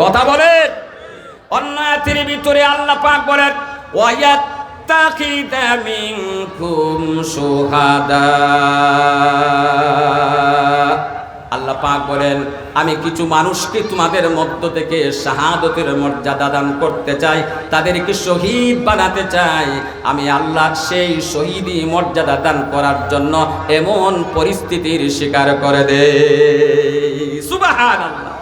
কথা বলেন। অন্য আয়াতের ভিতরে আল্লাহ পাক বলেন শুহাদা। আল্লাহ পাক বলেন, আমি কিছু মানুষকে তোমাদের মধ্য থেকে শাহাদতের মর্যাদা দান করতে চাই, তাদেরকে শহীদ বানাতে চাই। আমি আল্লাহ সেই শহীদই মর্যাদা দান করার জন্য এমন পরিস্থিতির শিকার করে দে আল্লাহ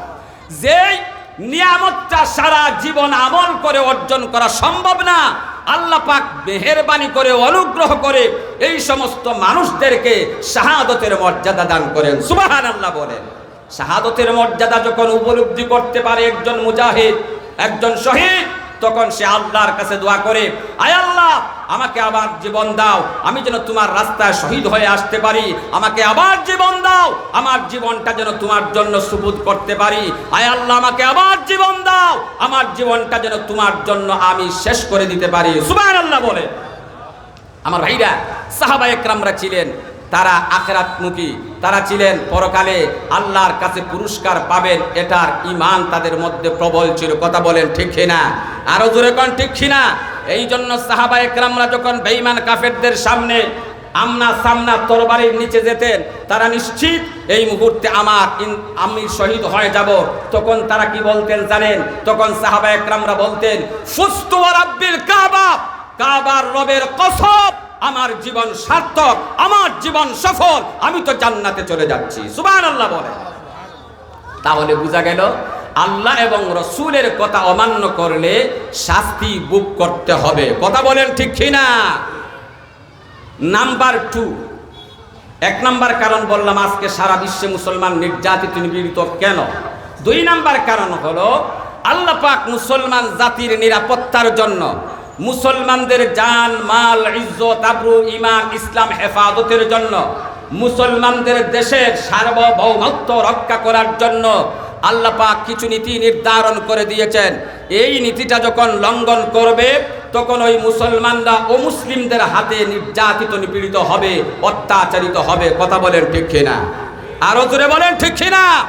যেই নিয়ামতটা সারা জীবন আমল করে অর্জন করা সম্ভব না। আল্লাহ পাক মেহেরবানি করে, অনুগ্রহ করে এই সমস্ত মানুষদেরকে শাহাদতের মর্যাদা দান করেন। সুবাহান আল্লাহ বলেন। শাহাদতের মর্যাদা যখন উপলব্ধি করতে পারে একজন মুজাহিদ, একজন শহীদ, তখন সে আল্লাহর কাছে দোয়া করে, আয় আল্লাহ আমাকে আবার জীবন দাও। আমি যেন তোমার রাস্তায় শহীদ হয়ে আসতে পারি। আমাকে আবার জীবন দাও। আমার জীবনটা যেন তোমার জন্য সুবুদ করতে পারি। আয় আল্লাহ, আমাকে আবার জীবন দাও। আমার জীবনটা যেন তোমার জন্য আমি শেষ করে দিতে পারি। সুবাহ আল্লাহ বলে। আমার ভাইরা সাহাবা একরামরা ছিলেন। তারা আখেরাতমুখী। তারা ছিলেন পরকালে আল্লাহর কাছে পুরস্কার পাবেন, এটার ইমান তাদের মধ্যে প্রবল ছিল। কথা বলেন ঠিক কিনা? আরও জোরে কন ঠিক কিনা? এই জন্য সাহাবা একরামরা যখন বেঈমান কাফেরদের সামনে আমনা সামনা তরবারির নিচে যেতেন, তারা নিশ্চিত এই মুহূর্তে আমার আমি শহীদ হয়ে যাব। তখন তারা কি বলতেন জানেন? তখন সাহাবা একরামরা বলতেন সুস্থ রাব্বিল কাবা, কাবার রবের কসব। আমার জীবন সার্থক, আমার জীবন সফল, আমি তো জান্নাতে চলে যাচ্ছি। সুবান আল্লাহ বলে। তাহলে বোঝা গেল, আল্লাহ এবং রসুলের কথা অমান্য করলে শাস্তি বুক করতে হবে। কথা বলেন ঠিক কিনা? Number two. এক নাম্বার কারণ বললাম, আজকে সারা বিশ্বে মুসলমান নির্যাতিত, নিপীড়িত কেন? দুই নাম্বার কারণ হলো, আল্লাহ পাক মুসলমান জাতির নিরাপত্তার জন্য মুসলমানদের জান, মাল, ইজ্জত, আবরু ইমান ইসলাম হেফাজতের জন্য, মুসলমানদের দেশের সার্বভৌমত্ব রক্ষা করার জন্য আল্লাহ পাক কিছু নীতি নির্ধারণ করে দিয়েছেন। এই নীতিটা যখন লঙ্ঘন করবে, তখন ওই মুসলমানরা ও মুসলিমদের হাতে নির্যাতিত, নিপীড়িত হবে, অত্যাচারিত হবে। কথা বলেন ঠিক কিনা? আরও জোরে বলেন ঠিক কিনা?